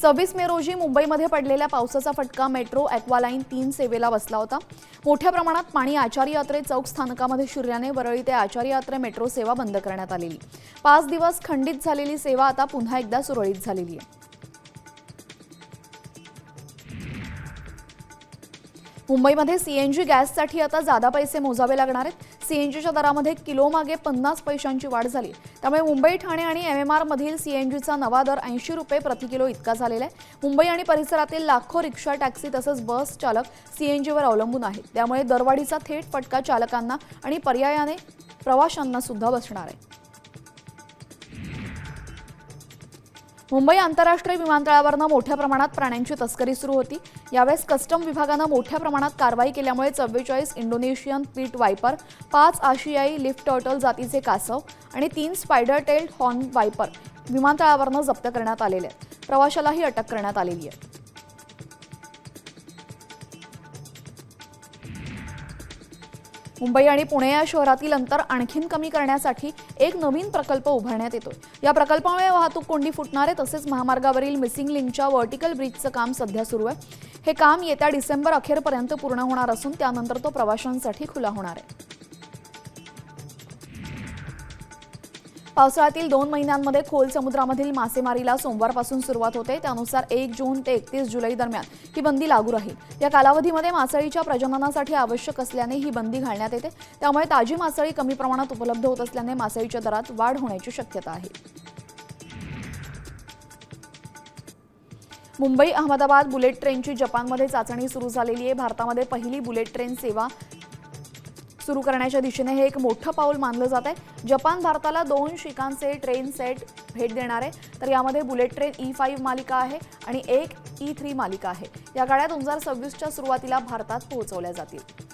सव्वीस मे रोजी मुंबईमध्ये पडलेल्या पावसाचा फटका मेट्रो ॲक्वालाईन तीन सेवेला बसला होता. मोठ्या प्रमाणात पाणी आचार्य यात्रे चौक स्थानकामध्ये शिरल्याने वरळी ते आचार्य यात्रे मेट्रो सेवा बंद करण्यात आलेली. पाच दिवस खंडित झालेली सेवा आता पुन्हा एकदा सुरळीत झालेली आहे. मुंबईमध्ये सीएनजी गॅससाठी आता जादा पैसे मोजावे लागणार आहेत. सीएनजीच्या दरामध्ये किलोमागे पन्नास पैशांची वाढ झाली. त्यामुळे मुंबई ठाणे आणि एम एम आरमधील सीएनजीचा नवा दर ऐंशी रुपये प्रति किलो इतका झालेला आहे. मुंबई आणि परिसरातील लाखो रिक्षा टॅक्सी तसंच बस चालक सीएनजीवर अवलंबून आहेत. त्यामुळे दरवाढीचा थेट फटका चालकांना आणि पर्यायाने प्रवाशांना सुद्धा बसणार आहे. मुंबई आंतरराष्ट्रीय विमानतळावरनं मोठ्या प्रमाणात प्राण्यांची तस्करी सुरू होती. यावेळेस कस्टम विभागानं मोठ्या प्रमाणात कारवाई केल्यामुळे चव्वेचाळीस इंडोनेशियन पीट वायपर पाच आशियाई लिफ्ट टर्टल जातीचे कासव आणि तीन स्पायडर टेल्ड हॉर्न वायपर विमानतळावरनं जप्त करण्यात आलेले आहेत. प्रवाशालाही अटक करण्यात आलेली आहे. मुंबई आणि पुणे या शहरातील अंतर आणखीन कमी करण्यासाठी एक नवीन प्रकल्प उभारण्यात येतो या प्रकल्पामुळे वाहतूक कोंडी फुटणार आहे तसेच महामार्गावरील मिसिंग लिंकच्या व्हर्टिकल ब्रिजचं काम सध्या सुरू आहे. हे काम येत्या डिसेंबर अखेरपर्यंत पूर्ण होणार असून त्यानंतर तो प्रवाशांसाठी खुला होणार आहे. पावसाळ्यातील दोन महिन्यांमध्ये खोल समुद्रामधील मासेमारीला सोमवारपासून सुरुवात होते. त्यानुसार एक जून ते एकतीस जुलै दरम्यान ही बंदी लागू राहील. या कालावधीमध्ये मासळीच्या प्रजननासाठी आवश्यक असल्याने ही बंदी घालण्यात येते. त्यामुळे ताजी मासळी कमी प्रमाणात उपलब्ध होत असल्याने मासळीच्या दरात वाढ होण्याची शक्यता आहे. मुंबई अहमदाबाद बुलेट ट्रेनची जपानमध्ये चाचणी सुरू झालेली आहे. भारतामध्ये पहिली बुलेट ट्रेन सेवा सुरू करण्याच्या दिशेने हे एक मोठं पाऊल मानलं जात आहे. जपान भारताला दोन शिकांचे ट्रेन सेट भेट देणार आहे. तर यामध्ये bullet train e E five मालिका आहे आणि एक e ई थ्री मालिका आहे. या गाड्या दोन हजार सव्वीसच्या सुरुवातीला भारतात पोहोचवल्या जातील.